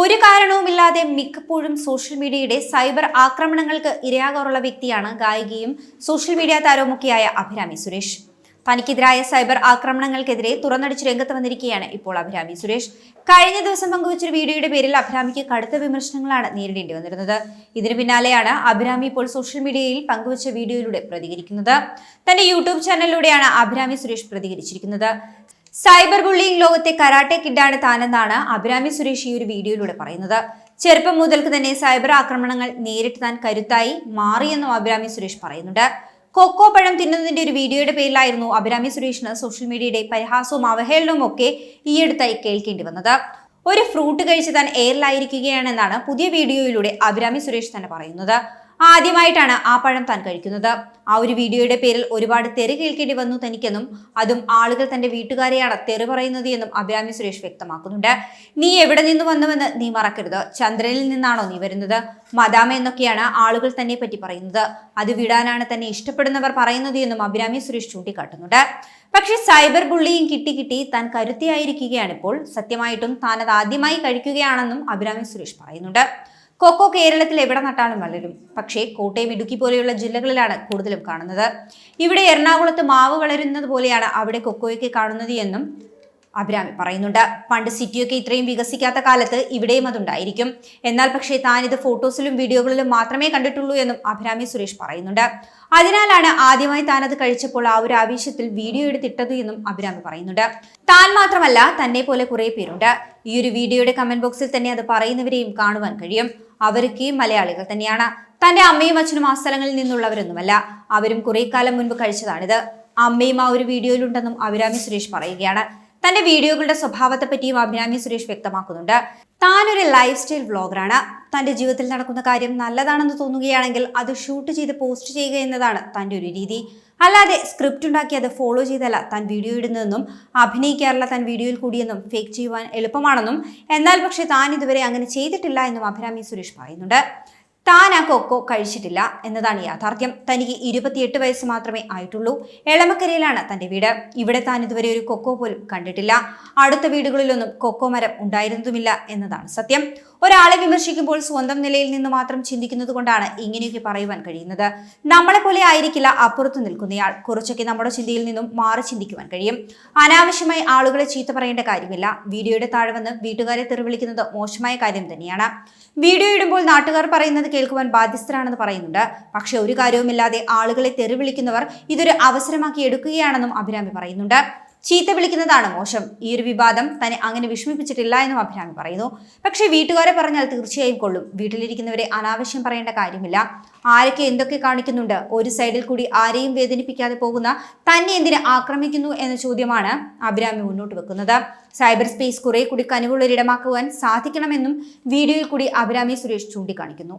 ഒരു കാരണവുമില്ലാതെ മിക്കപ്പോഴും സോഷ്യൽ മീഡിയയുടെ സൈബർ ആക്രമണങ്ങൾക്ക് ഇരയാകാറുള്ള വ്യക്തിയാണ് ഗായികയും സോഷ്യൽ മീഡിയ താരവുമൊക്കെയായ അഭിരാമി സുരേഷ്. തനിക്കെതിരായ സൈബർ ആക്രമണങ്ങൾക്കെതിരെ തുറന്നടിച്ച് രംഗത്ത് വന്നിരിക്കുകയാണ് ഇപ്പോൾ അഭിരാമി സുരേഷ്. കഴിഞ്ഞ ദിവസം പങ്കുവച്ചൊരു വീഡിയോയുടെ പേരിൽ അഭിരാമിക്ക് കടുത്ത വിമർശനങ്ങളാണ് നേരിടേണ്ടി വന്നിരുന്നത്. ഇതിനു പിന്നാലെയാണ് അഭിരാമി ഇപ്പോൾ സോഷ്യൽ മീഡിയയിൽ പങ്കുവച്ച വീഡിയോയിലൂടെ പ്രതികരിക്കുന്നത്. തന്റെ യൂട്യൂബ് ചാനലിലൂടെയാണ് അഭിരാമി സുരേഷ് പ്രതികരിച്ചിരിക്കുന്നത്. സൈബർ ബുള്ളിയിങ് ലോകത്തെ കരാട്ടെ കിഡാണ് താനെന്നാണ് അഭിരാമി സുരേഷ് ഈ ഒരു വീഡിയോയിലൂടെ പറയുന്നത്. ചെറുപ്പം മുതൽക്ക് തന്നെ സൈബർ ആക്രമണങ്ങൾ നേരിട്ട് താൻ കരുത്തായി മാറിയെന്നും അഭിരാമി സുരേഷ് പറയുന്നുണ്ട്. കൊക്കോ പഴം തിന്നുന്നതിന്റെ ഒരു വീഡിയോയുടെ പേരിലായിരുന്നു അഭിരാമി സുരേഷിന് സോഷ്യൽ മീഡിയയുടെ പരിഹാസവും അവഹേളനവും ഒക്കെ ഈയടുത്തായി കേൾക്കേണ്ടി വന്നത്. ഒരു ഫ്രൂട്ട് കഴിച്ച് താൻ എയറിലായിരിക്കുകയാണെന്നാണ് പുതിയ വീഡിയോയിലൂടെ അഭിരാമി സുരേഷ് തന്നെ പറയുന്നത്. ആദ്യമായിട്ടാണ് ആ പഴം താൻ കഴിക്കുന്നത്. ആ ഒരു വീഡിയോയുടെ പേരിൽ ഒരുപാട് തെറി കേൾക്കേണ്ടി വന്നു തനിക്കെന്നും അതും ആളുകൾ തന്റെ വീട്ടുകാരെയാണ് തെറി പറയുന്നത് എന്നും അഭിരാമി സുരേഷ് വ്യക്തമാക്കുന്നുണ്ട്. നീ എവിടെ നിന്ന് വന്നുവെന്ന് നീ മറക്കരുത്. ചന്ദ്രനിൽ നിന്നാണോ നീ വരുന്നത്? മദാമ എന്നൊക്കെയാണ് ആളുകൾ തന്നെ പറ്റി പറയുന്നത്. അത് വിടാനാണ് തന്നെ ഇഷ്ടപ്പെടുന്നവർ പറയുന്നത് എന്നും അഭിരാമി സുരേഷ് ചൂണ്ടിക്കാട്ടുന്നുണ്ട്. പക്ഷേ സൈബർ ബുള്ളിയും കിട്ടി കിട്ടി താൻ കരുത്തിയായിരിക്കുകയാണ് ഇപ്പോൾ സത്യമായിട്ടും താൻ അത് ആദ്യമായി കഴിക്കുകയാണെന്നും അഭിരാമി സുരേഷ് പറയുന്നുണ്ട്. കൊക്കോ കേരളത്തിൽ എവിടെ നട്ടാലും വളരും പക്ഷേ കോട്ടയം ഇടുക്കി പോലെയുള്ള ജില്ലകളിലാണ് കൂടുതലും കാണുന്നത്. ഇവിടെ എറണാകുളത്ത് മാവ് വളരുന്നത് പോലെയാണ് അവിടെ കൊക്കോയൊക്കെ കാണുന്നത് എന്നും അഭിരാമി പറയുന്നുണ്ട്. പണ്ട് സിറ്റിയൊക്കെ ഇത്രയും വികസിക്കാത്ത കാലത്ത് ഇവിടെയും അതുണ്ടായിരിക്കും. എന്നാൽ പക്ഷേ താനിത് ഫോട്ടോസിലും വീഡിയോകളിലും മാത്രമേ കണ്ടിട്ടുള്ളൂ എന്നും അഭിരാമി സുരേഷ് പറയുന്നുണ്ട്. അതിനാലാണ് ആദ്യമായി താൻ അത് കഴിച്ചപ്പോൾ ആ ഒരു ആവേശത്തിൽ വീഡിയോ എടുത്തിട്ടത് എന്നും അഭിരാമി പറയുന്നുണ്ട്. താൻ മാത്രമല്ല തന്നെ പോലെ കുറെ പേരുണ്ട്. ഈ ഒരു വീഡിയോയുടെ കമന്റ് ബോക്സിൽ തന്നെ അത് പറയുന്നവരെയും കാണുവാൻ കഴിയും. അവരൊക്കെയും മലയാളികൾ തന്നെയാണ്. തന്റെ അമ്മയും അച്ഛനും ആ സ്ഥലങ്ങളിൽ നിന്നുള്ളവരൊന്നുമല്ല. അവരും കുറെ കാലം മുൻപ് കഴിച്ചതാണിത്. അമ്മയും ആ ഒരു വീഡിയോയിലുണ്ടെന്നും അഭിരാമി സുരേഷ് പറയുകയാണ്. തന്റെ വീഡിയോകളുടെ സ്വഭാവത്തെ പറ്റിയും അഭിരാമി സുരേഷ് വ്യക്തമാക്കുന്നുണ്ട്. താനൊരു ലൈഫ് സ്റ്റൈൽ വ്ളോഗറാണ് തന്റെ ജീവിതത്തിൽ നടക്കുന്ന കാര്യം നല്ലതാണെന്ന് തോന്നുകയാണെങ്കിൽ അത് ഷൂട്ട് ചെയ്ത് പോസ്റ്റ് ചെയ്യുക എന്നതാണ് തന്റെ ഒരു രീതി. അല്ലാതെ സ്ക്രിപ്റ്റ് ഉണ്ടാക്കി അത് ഫോളോ ചെയ്തല്ല താൻ വീഡിയോ ഇടുന്നതെന്നും അഭിനയിക്കാറില്ല താൻ വീഡിയോയിൽ കൂടിയെന്നും ഫേക്ക് ചെയ്യുവാൻ എളുപ്പമാണെന്നും എന്നാൽ പക്ഷേ താൻ ഇതുവരെ അങ്ങനെ ചെയ്തിട്ടില്ല എന്നും അഭിരാമി സുരേഷ് പറയുന്നുണ്ട്. താൻ ആ കൊക്കോ കഴിച്ചിട്ടില്ല എന്നതാണ് യാഥാർത്ഥ്യം. തനിക്ക് ഇരുപത്തിയെട്ട് വയസ്സ് മാത്രമേ ആയിട്ടുള്ളൂ. എളമക്കരയിലാണ് തന്റെ വീട്. ഇവിടെ താൻ ഇതുവരെ ഒരു കൊക്കോ പോലും കണ്ടിട്ടില്ല. അടുത്ത വീടുകളിലൊന്നും കൊക്കോ മരം ഉണ്ടായിരുന്നതുമില്ല എന്നതാണ് സത്യം. ഒരാളെ വിമർശിക്കുമ്പോൾ സ്വന്തം നിലയിൽ നിന്ന് മാത്രം ചിന്തിക്കുന്നത് കൊണ്ടാണ് ഇങ്ങനെയൊക്കെ പറയുവാൻ കഴിയുന്നത്. നമ്മളെ പോലെ ആയിരിക്കില്ല അപ്പുറത്ത് നിൽക്കുന്നയാൾ. കുറച്ചൊക്കെ നമ്മുടെ ചിന്തയിൽ നിന്നും മാറി ചിന്തിക്കുവാൻ കഴിയും. അനാവശ്യമായി ആളുകളെ ചീത്ത പറയേണ്ട കാര്യമില്ല. വീഡിയോയുടെ താഴെ വന്ന് വീട്ടുകാരെ തെറിവിളിക്കുന്നത് മോശമായ കാര്യം തന്നെയാണ്. വീഡിയോ ഇടുമ്പോൾ നാട്ടുകാർ പറയുന്നത് കേൾക്കുവാൻ ബാധ്യസ്ഥരാണെന്ന് പറയുന്നുണ്ട്. പക്ഷേ ഒരു കാര്യവുമില്ലാതെ ആളുകളെ തെറിവിളിക്കുന്നവർ ഇതൊരു അവസരമാക്കി എടുക്കുകയാണെന്നും അഭിരാമി പറയുന്നുണ്ട്. ചീത്ത വിളിക്കുന്നതാണ് മോശം. ഈ ഒരു വിവാദം തന്നെ അങ്ങനെ വിഷമിപ്പിച്ചിട്ടില്ല എന്നും അഭിരാമി പറയുന്നു. പക്ഷേ വീട്ടുകാരെ പറഞ്ഞാൽ തീർച്ചയായും കൊള്ളും. വീട്ടിലിരിക്കുന്നവരെ അനാവശ്യം പറയേണ്ട കാര്യമില്ല. ആരൊക്കെ എന്തൊക്കെ കാണിക്കുന്നുണ്ട്? ഒരു സൈഡിൽ കൂടി ആരെയും വേദനിപ്പിക്കാതെ പോകുന്ന തന്നെ എന്തിനെ ആക്രമിക്കുന്നു എന്ന ചോദ്യമാണ് അഭിരാമി മുന്നോട്ട് വെക്കുന്നത്. സൈബർ സ്പേസ് കുറെ കൂടി കനിവുള്ളൊരിടമാക്കുവാൻ സാധിക്കണമെന്നും വീഡിയോയിൽ കൂടി അഭിരാമി സുരേഷ് ചൂണ്ടിക്കാണിക്കുന്നു.